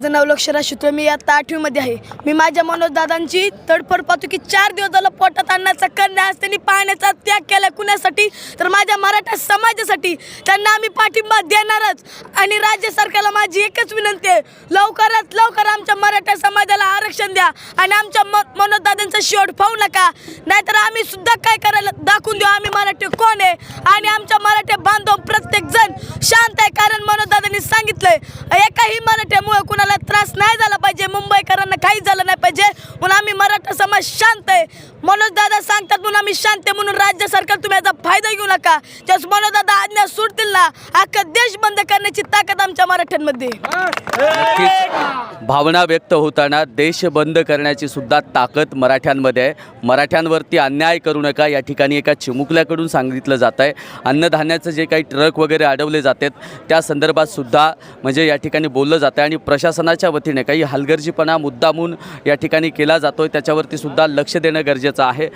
माझं नाव लक्षरा शितोळे. मी आता आठवीमध्ये आहे. मी माझ्या मनोज दादांची तडफड पाहतो की चार दिवस झालं पोटात आणण्याचा कन्या आज त्यांनी पाहण्याचा त्याग केला कुणासाठी? तर माझ्या मराठा समाजासाठी त्यांना आम्ही पाठिंबा देणारच. आणि राज्य सरकारला माझी एकच विनंती आहे. लवकरात लवकर आमच्या मराठा समाजाला आरक्षण द्या आणि आमच्या म मनोज दादांचा शेवट पाहू नका. नाहीतर आम्ही सुद्धा काय करायला दाखवून देऊ? आम्ही मराठी कोण आहे? आणि आमच्या मराठी बांधव प्रत्येक जण शांत आहे कारण मनोज सांगितलंय एकाही मराठ्यामुळे कुणाला त्रास नाही झाला पाहिजे मुंबईकरांना काही झालं नाही पाहिजे म्हणून आम्ही मराठा समाज शांत आहे. मनोज सांगतात म्हणून आम्ही शांत आहे म्हणून राज्य सरकार तुम्ही याचा फायदा घेऊ नका. त्यास दादा आज्ञा सुटतील ना अख्खा देश बंद करण्याची ताकद आमच्या मराठ्यांमध्ये. नक्कीच. भावना व्यक्त होताना देश बंद करण्याची सुद्धा ताकद मराठ्यांमध्ये आहे. मराठ्यांवरती अन्याय करू नका या ठिकाणी एका चिमुकल्याकडून सांगितलं जात आहे. अन्नधान्याचं जे काही ट्रक वगैरे अडवले जातात त्या संदर्भात सुद्धा म्हणजे या ठिकाणी बोललं जातं आहे. आणि प्रशासनाच्या वतीने काही हलगर्जीपणा मुद्दामून या ठिकाणी केला जातो आहे त्याच्यावरती सुद्धा लक्ष देणं गरजेचं आहे.